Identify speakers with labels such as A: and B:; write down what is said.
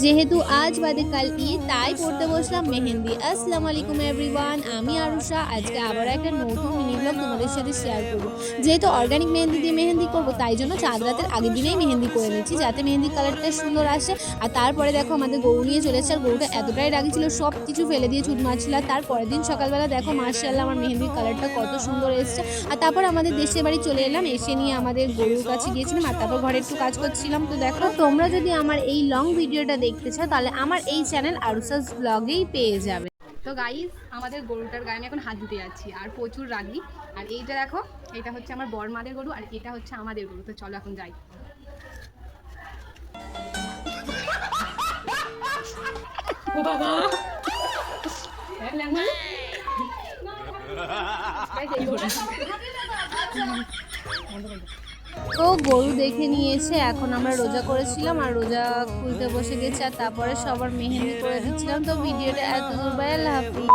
A: যেহেতু আজ বাদে কাল ঈদ, তাই পড়তে বসলাম মেহেন্দি। আসসালামু আলাইকুম এভরিওয়ান আমি আরুষা। আজকে আবার একটা নতুন মিনি ব্লগ তোমাদের সাথে শেয়ার করব। যেহেতু অর্গানিক মেহেন্দি দিয়ে মেহেন্দি করব, তাই জন্য চাঁদ রাতের আগের দিনেই মেহেন্দি করে নিচ্ছি, যাতে মেহেন্দি কালারটা সুন্দর আসে। আর তারপরে দেখো আমাদের গরু নিয়ে চলে আর গরুটা এতটাই রাগি ছিল সব কিছু ফেলে দিয়ে চুট মারছিল। আর তার পরের দিন সকালবেলা দেখো মার্শাল্লাহ আমার মেহেন্দির কালারটা কত সুন্দর এসছে। আর তারপর আমাদের দেশের বাড়ি চলে এলাম, এসে নিয়ে আমাদের গরুর কাছে গিয়েছিলাম, আর তারপর ঘরে একটু কাজ করছিলাম। তো দেখো, তোমরা যদি আমার এই লং ভিডিওটা দেখতে চাও তাহলে আমার এই চ্যানেল আরুসাস ব্লগেই পেয়ে যাবে।
B: তো গাইজ আমাদের গরুটার গায়ে আমি এখন হাত দিতে যাচ্ছি আর প্রচুর রাগি। আর এইটা দেখো এটা হচ্ছে আমার বরমাদের গরু আর এটা হচ্ছে আমাদের গরু। তো চলো এখন যাই। বাবা!
A: তো গরু দেখে নিয়ে এসে এখন আমরা রোজা করেছিলাম আর রোজা খুলতে বসে গেছি আর তারপরে সবার মেহেন্দি করে দিচ্ছিলাম। তো ভিডিওটা এত দূর বাই আল্লাহ হাফিজ।